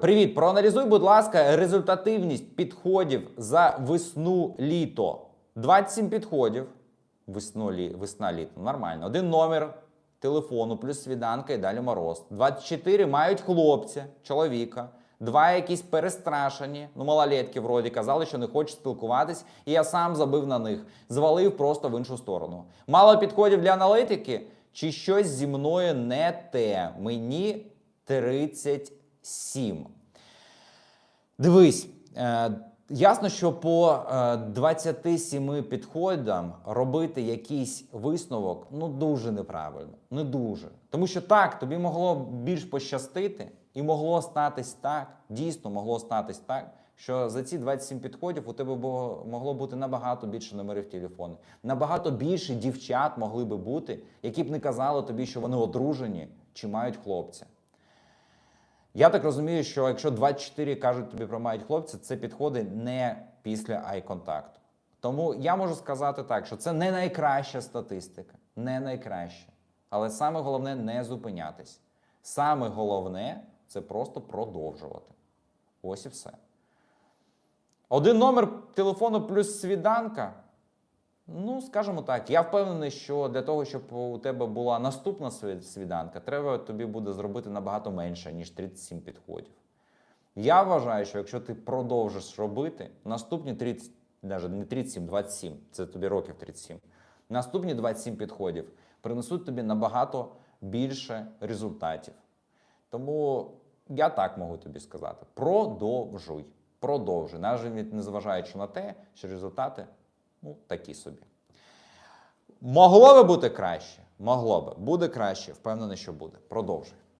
Привіт, проаналізуй, будь ласка, результативність підходів за весну-літо. 27 підходів. Весну, лі, весна літо. Нормально. Один номер телефону, плюс свіданка і далі мороз. 24 мають хлопця, чоловіка. Два якісь перестрашені, ну малолетки вроді казали, що не хочуть спілкуватись, і я сам забив на них, звалив просто в іншу сторону. Мало підходів для аналітики, чи щось зі мною не те. Мені 37. Дивись, е, ясно, що по е, 27 підходам робити якийсь висновок ну дуже неправильно. Не дуже. Тому що так, тобі могло більш пощастити, і могло статись так, дійсно могло статись так, що за ці 27 підходів у тебе могло бути набагато більше номерів телефону. Набагато більше дівчат могли би бути, які б не казали тобі, що вони одружені чи мають хлопця. Я так розумію, що якщо 24 кажуть тобі про мають хлопця, це підходить не після ай-контакту. Тому я можу сказати так, що це не найкраща статистика, не найкраща. Але саме головне не зупинятись. Саме головне це просто продовжувати. Ось і все. Один номер телефону плюс свіданка. Ну, скажімо так, я впевнений, що для того, щоб у тебе була наступна свіданка, треба тобі буде зробити набагато менше, ніж 37 підходів. Я вважаю, що якщо ти продовжиш робити, наступні 30, навіть не 37, 27, це тобі років 37, наступні 27 підходів принесуть тобі набагато більше результатів. Тому я так можу тобі сказати: продовжуй. Продовжуй, навіть незважаючи на те, що результати ну, такі собі. Могло би бути краще? Могло би. Буде краще, впевнений, що буде. Продовжуй.